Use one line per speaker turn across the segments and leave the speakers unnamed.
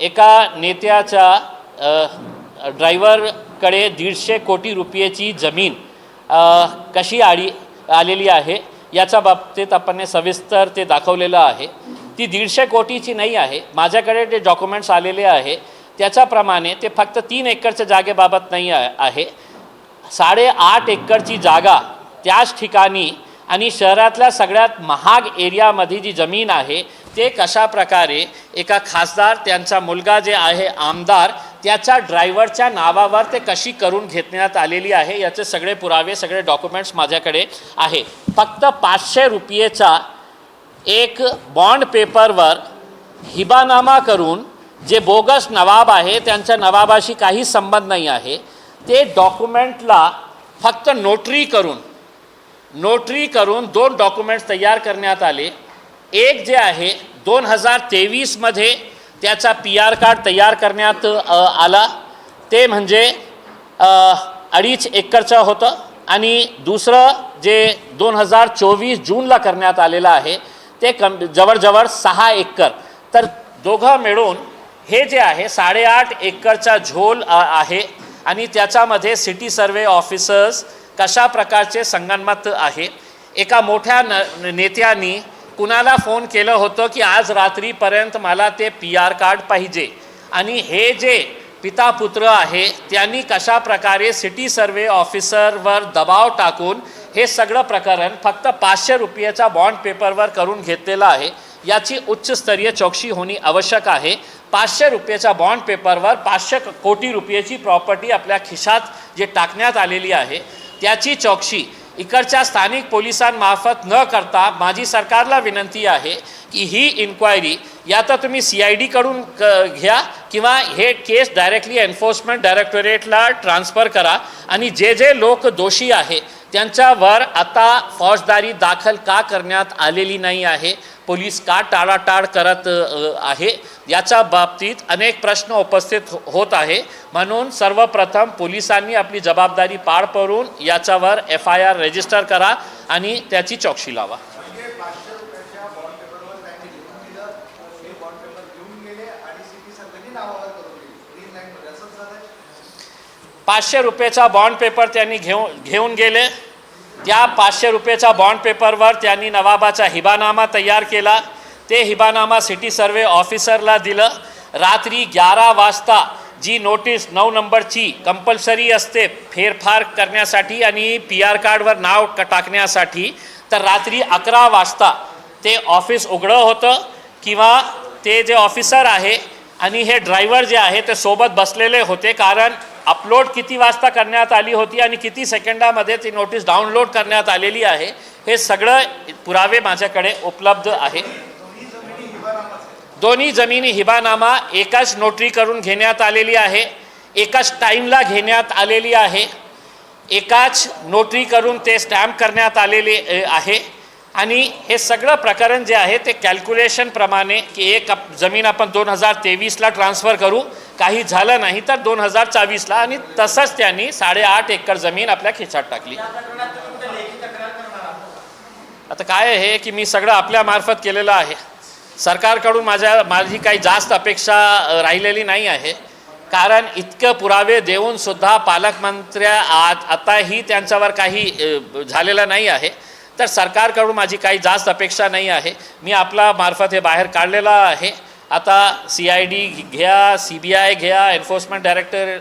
एका नेत्याच्या ड्रायव्हरकडे दीडशे कोटी रुपयेची जमीन कशी आडी आलेली आहे याच्या बाबतीत आपण सविस्तर ते दाखवलेलं आहे. ती दीडशे कोटीची नाही आहे माझ्याकडे जे डॉक्युमेंट्स आलेले आहे त्याच्याप्रमाणे ते फक्त तीन एकरच्या जागेबाबत नाही आहे आहे. साडेआठ एकरची जागा त्याच ठिकाणी आणि शहरातल्या सगळ्यात महाग एरियामध्ये जी जमीन आहे ते कशा प्रकारे एका खासदार त्यांचा मुलगा जे आहे आमदार त्याच्या ड्रायव्हरच्या नावावर ते कशी करून घेतण्यात आलेली आहे याचे सगळे पुरावे सगळे डॉक्युमेंट्स माझ्याकडे आहे. फक्त पाचशे रुपयेचा एक बॉन्ड पेपरवर हिबानामा करून जे बोगस नवाब आहे त्यांच्या नवाबाशी काही संबंध नाही आहे ते डॉक्युमेंटला फक्त नोटरी करून नोटरी करून दोन डॉक्युमेंट्स तयार करण्यात आले. एक जे आहे दोन हजार तेवीसमध्ये त्याचा पी आर कार्ड तयार करण्यात आला. ते म्हणजे अडीच एकरचं होतं. आणि दुसरं जे दोन हजार चोवीस जूनला करण्यात आलेलं आहे ते कम जवळजवळ सहा एकर. तर दोघं मिळून हे जे आहे साडेआठ एकरचा झोल आहे. आणि त्याच्यामध्ये सिटी सर्वे ऑफिसर्स कशा प्रकारचे संगणमत आहे एका मोठ्या न नेत्यांनी कुणाला फोन केलं होतं की आज रात्रीपर्यंत मला ते पी आर कार्ड पाहिजे? आणि हे जे पिता पुत्र आहे त्यांनी कशा प्रकारे सिटी सर्वे ऑफिसरवर दबाव टाकून हे सगळं प्रकरण फक्त पाचशे रुपयाच्या बॉन्ड पेपरवर करून घेतलेलं आहे याची उच्चस्तरीय चौकशी होणे आवश्यक आहे. पाचशे रुपयाच्या बॉन्ड पेपरवर पाचशे कोटी रुपयाची प्रॉपर्टी आपल्या खिशात जे टाकण्यात आलेली आहे त्याची चौकशी इकडच्या स्थानिक पोलिसांमार्फत न करता माझी सरकारला विनंती आहे की ही इन्क्वायरी या तर तुम्ही सी आय डीकडून क घ्या किंवा हे केस डायरेक्टली एन्फोर्समेंट डायरेक्टोरेटला ट्रान्सफर करा. आणि जे जे लोक दोषी आहे त्यांच्यावर आता फौजदारी दाखल का करण्यात आलेली नाही आहे? पोलीस का टाळाटाळ करत आहे? याच्या बाबतीत अनेक प्रश्न उपस्थित हो- होत आहे. म्हणून सर्वप्रथम पोलिसांनी आपली जबाबदारी पार पडून याच्यावर एफ आय आर रजिस्टर करा आणि त्याची चौकशी लावा.
पाचशे
रुपयाचा बॉन्ड पेपर त्यांनी घेऊन घेऊन गेले. त्या पाचशे रुपयाच्या बॉन्ड पेपरवर त्यांनी नवाबाचा हिबानामा तयार केला. ते हिबानामा सिटी सर्वे ऑफिसरला दिलं. रात्री ग्यारा वाजता जी नोटीस नऊ नंबरची कंपल्सरी असते फेरफार करण्यासाठी आणि पी आर कार्डवर नाव टाकण्यासाठी. तर रात्री अकरा वाजता ते ऑफिस उघडं होतं किंवा ते जे ऑफिसर आहे आणि हे ड्रायव्हर जे आहे ते सोबत बसलेले होते कारण अपलोड किती वाजता करण्यात आली होती आणि किती सेकंडामध्ये ती नोटीस डाउनलोड करण्यात आलेली आहे हे सगळं पुरावे माझ्याकडे उपलब्ध आहे. दोन्ही जमिनी हिबानामा एकाच नोटरी करून घेण्यात आलेली आहे एकाच टाईमला घेण्यात आलेली आहे एकाच नोटरी करून ते स्टॅम्प करण्यात आलेले आहे. आणि हे सगळं प्रकरण जे आहे ते कॅल्क्युलेशनप्रमाणे की एक जमीन आपण दोन हजार तेवीसला ट्रान्सफर करू काही झालं नाही तर दोन हजार चोवीसला आणि तसंच त्यांनी साडेआठ एकर जमीन आपल्या खिचात टाकली. आता काय आहे की मी सगळं आपल्या मार्फत केलेलं आहे. सरकारकडून माझ्या माझी काही जास्त अपेक्षा राहिलेली नाही आहे. कारण इतकं पुरावे देऊन सुद्धा पालकमंत्र्या आज आताही त्यांच्यावर काही झालेलं नाही आहे. तर सरकारकडून माझी काही जास्त अपेक्षा नाही आहे. मी आपला मार्फत हे बाहेर काढलेलं आहे. आता सी आय डी घ्या सी बी आय घ्या एन्फोर्समेंट डायरेक्टर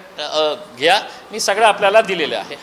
घ्या. मी सगळं आपल्याला दिलेलं आहे.